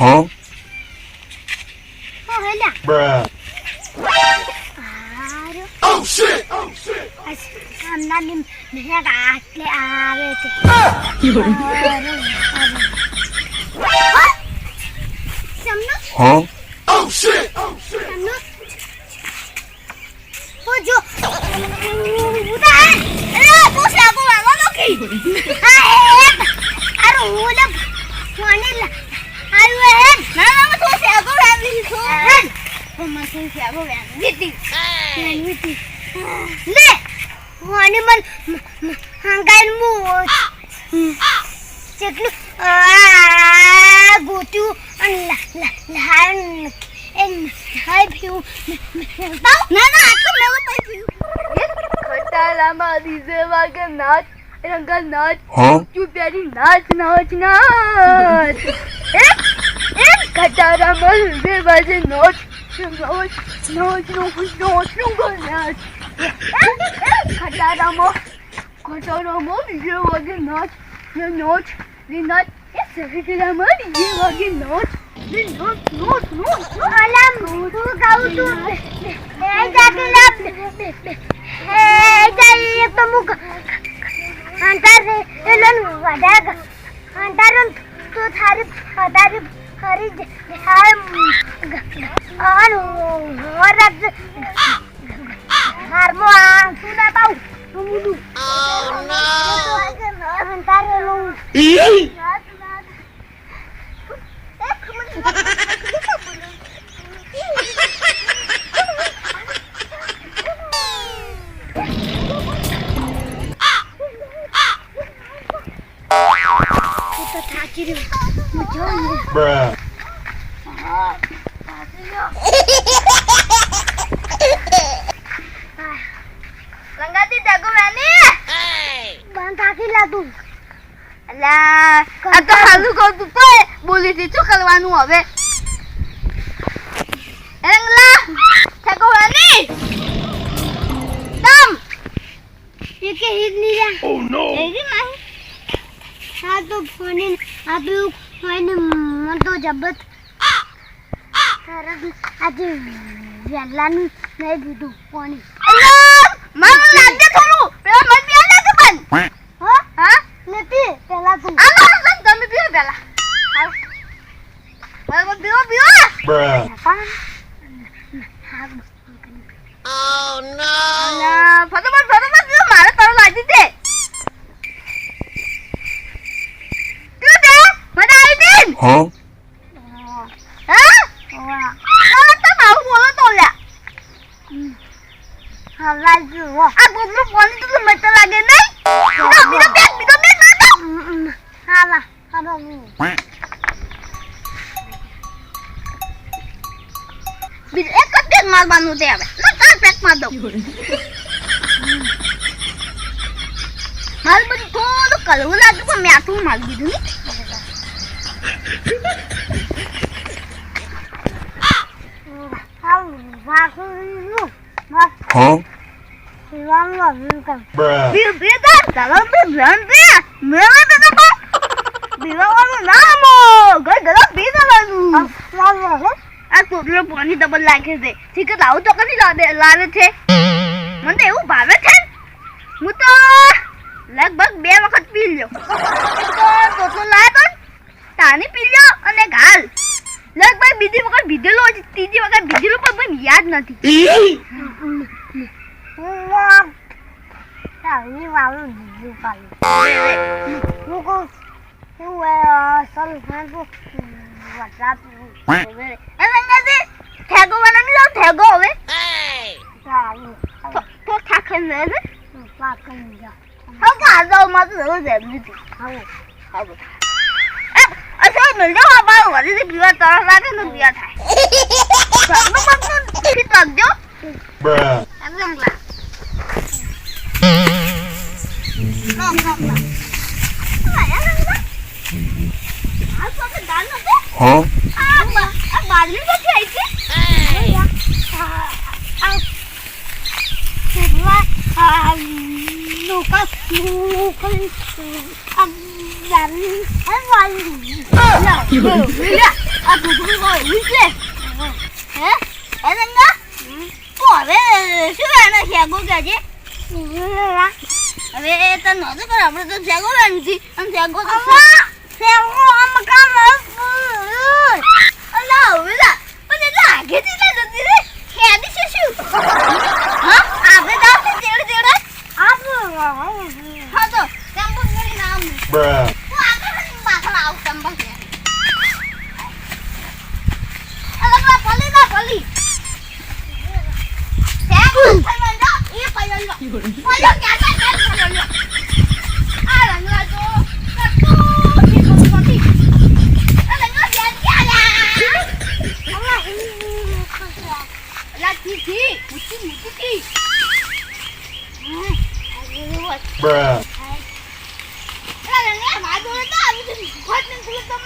Huh? હો હેલા Bruh. Oh shit! Oh shit! આમનાની મેઘ આટલે આવે છે Huh? Oh shit! Oh shit! ઓ જો ઉડા અરે છે આપો વાગો લોકી હા એ લા આયો હે લે મન ખટાલામાં ડીજે વાગે નાચ રંગા નાચ? ચૂપિયારી નાચ નાચ નાચ એમ એમ નોટ નાચ રંગા નાચ એમ એમ ખટાલામાં ખટાલામાં ડીજે વાગે નાચ ને નાચ ને નાચ એ સહેલામાં ડીજે વાગે નાચ ને નાચ નાચ નાચ અલા હું ગાઉં છું એ લાપ એ જાઈ તો તો થારી થારી ખરી હાય આન વરદ હારમો આ સુના પાઉ મુદુ oh no અંતરનું તો થાકી રહ્યો મજો Bruh. સંગાતી જાગો વેની બંધ થાકી અલા તો તું તો બોલી શું કરવાનું હવે એંગલા જાગો વેની તમ એકે કે નહીં આ તો ફોને આપ્યું મન તો જબત સરસ આજે વેલાનું નહીં દીધું પાણી મારું લાગે થોડું પેલા મન કે બન Quack. હો? હા? નથી પેલા તું. આલો આલો તમે પીવો પેલા. બરાબર પીઓ પીઓ. Bruh. અલા ફટાફટ ફટાફટ મારે તર લાગી છે પીઓ દે મને આવી દે Huh? હા આ તો મારું બોલો તો લ્યા હવા જુઓ આ ગોમનું પાણી તો મત લાગે નહીં બીજો બીજો બેગ બીજો બેગ ના દો હવા હવા Quack. બીજો એક જ બેગ મારવાનું તે હવે ચાર પેક માર દઉં મારું બધું થોડું કલવું લાગ્યું પણ મેં આટલું મારી દીધું Huh? Bruh. આ પાણી ડબલ લાગે છે ઠીક છે તો કદી લાવે લાવે છે મને તો એવું ભાવે છે હું તો લગભગ બે વખત પી લ્યો તો લાવ્યો તો તાની પી લ્યો અને ગાલ લગભગ ભીધેલો છે ત્રીજી વખત ભીધેલો પણ મને યાદ નથી. તારી વાળું દીધું પાલું હું કહું હું સલ ખાંડું વટાપ એ સંગાતી ઠેગો બનાવી દો ઠેગો હવે. સારું તો તો ખાખે ને ને પાકન જા હવે કાદો માં તો જરૂર છે નથી હવે હવે એ અચ્છા મિલ જાઓ આ બાર વળી પીવા તરસ લાગે ને પીવા થાય ઘરનું બધું ફીટ રાખજો Bruh. એકદમ ગ્લાસ Huh? બાદલી પછી આવી છે Lucas, Lucas, દારૂ હે વાલી લા, લા, આ ભૂખરી હોય, ઉઠ લે. હે એ રંગા તું હવે આને શેગો કહેજે હવે તને નહોતું કર આપણે તો શેગો વેણું છે અને શેગો તો શેગો આમ કામ અલા હવે લા પણ એટલે આગેથી ના જતી રે હેડી છે શું? હા? આપણે દાવ છે તેડે તેડે. હા તો ચંપક કરી નામ. bruh, તું આગળ પાછળ આવ ચંપક ને અલા પલી ના પલી શેગો થઈ મંડો એ પયો લો પયો ક્યાં છે પયો લો આ રંગા તો કટુ છે કોટી આ રંગા ક્યાં ક્યાં લા લા કી કી મુચી મુચી કી bruh, લા રંગા માજો તો આવી છે ખોટ ને તું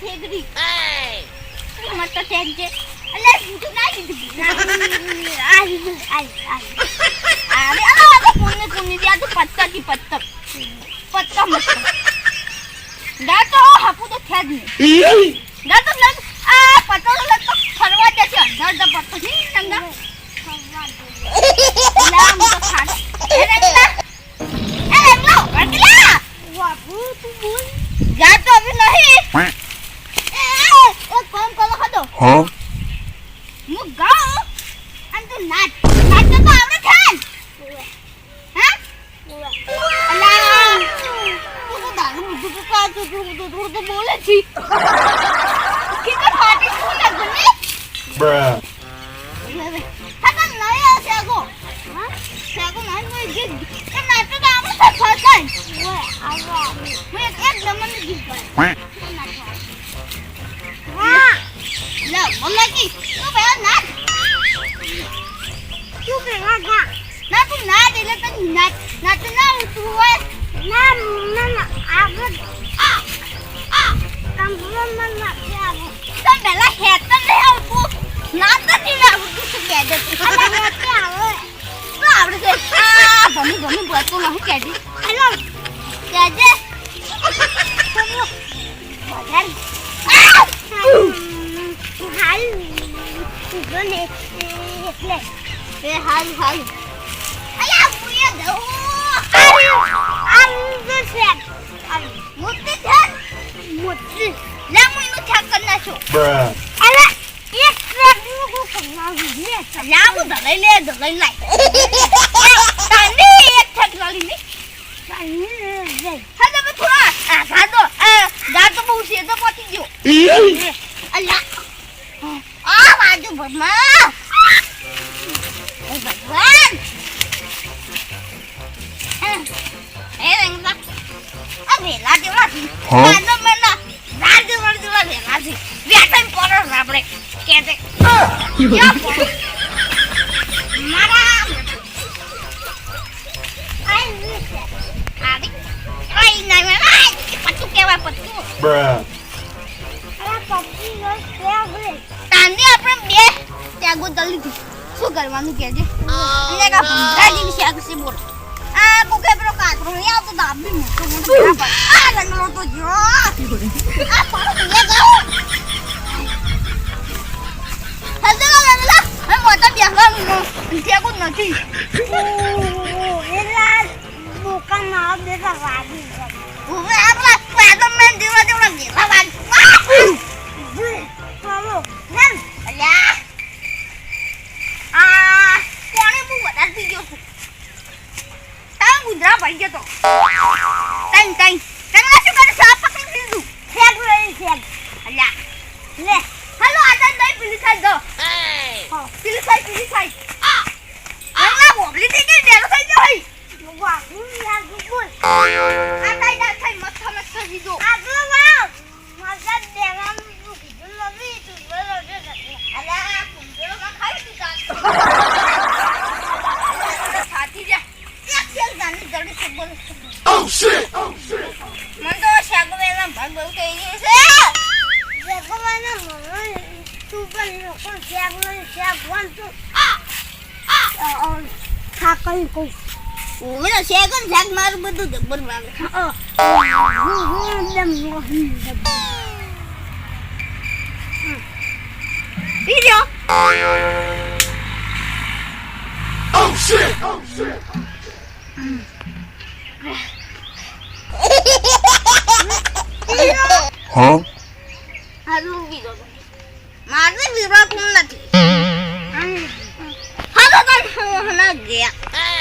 છે ઠેક આ તો ના પત્તા કી પત્તા પત્તા મત દા તો હાપુ તો જ નહીં. દા આ પત્તા તો લગ ફરવા દે છે અંદર ખાડ એ તું નહીં એક કામ કરો ખડો huh? હું ગાઉં અને તું નાચ. નાચ તો આવડે છે? હા? અલા તું તો દારૂ બધું તો કા તું તું તું તું તો બોલે છે. કિતને ફાટી તું લાગે ને? bruh, થકન નહીં આવશે આગો હા? સાગો નહીં નાચ તો આવડે છે આવો હું એક એક દમન ગીત ગાય લે મલાકી તું પહેલા નાચ. તું પહેલા ગા ના તું નાચ એટલે તને નાચ નાચ ના આવતું હોય. ના ના ના આગળ આ આ. કંપનો માં નાચ આવો. તને પહેલા હેતર નહીં આવતું. નાચ જ નહીં આવતું શું કહે છે તું આવે. શું આવડે છે? આ. ભમી ભમી બોલતો નહીં કહેતી. હેલો. કહેજે. વધારે હાલ ગને એટલે એ હાલ હાલ અયા મુએ દઉં આમ તો છે મોટી છે મોટી લે હું એનું છાક કરી bruh, અરે એક ટ્રેકનું હું કરનાવું ને લા હું દલાઈ લે દલાઈ લાય તને એક છાક લાલી ને હા તમે થોડા આ ગાડો આ ગાડો બહુ છે તો પતી ગયો ભગવાન! એ ભગવાન! એ રંગલા! આ વેલા હા? માનો મનો રાજ જેવા વેલા છે. બેઠા પડો આપણે. કે પડો મારા આઈ આવી આઈ નહીં આઈ. પત્તું કેવા પત્તું bruh, તાંદી આપણે બે ત્યાગો તલી હતી શું કરવાનું કે છે એટલે કે ભંગાજી વિશે આગળ બોલ. આ કોકે પેલો કાતરો નહીં આવતો તો મોટો મોટો. આ રંગલો તો જો. આ પાડો લે ગાઓ હલદે લા રંગલા મોટા બેહવાનું ત્યાગો નથી. એલા બોકા ના બેટા વાગી હવે આપણા સ્પાઈડરમેન જેવા જેવા ઘેરા વાગ ચાલો હેમ અલ્યા આ કોણે બહુ વધારે પી ગયો છું તાર ગુજરા પડી ગયો તો તઈ તઈ તને શું કરે સાપ પકડી લીધું ફેગ લઈ ફેગ અલ્યા લે હાલો આટા દઈ પીલી સાઈડ દો હા પીલી સાઈડ પીલી સાઈડ આ રંગલા બોબલી થઈ ગઈ ડેરો થઈ ગઈ વાહ હું લાગુ બોલ આ તાઈ દા થઈ મસ્ત મસ્ત દીધો આગળ વાવ મજા દેવાનું કીધું નથી તું બોલો છે અલ્યા કુંડળો માં ખાઈ દીધા ખાતી જા એક સેલ ગાની જલ્દી से બોલ oh shit, મન તો શાકવેલા ભાગ બહુ થઈ ગયું છે શાકવેલા મન તું પણ લોકો શાકવેલા શાક વન તો આ આ હા કઈ કહું મને સેકન્ડ શાક મારું બધું જબ્બર લાગે બીજો Oh shit! Oh shit! Huh? હારું બીજો મારે વિરાટ નથી તને હના ગયા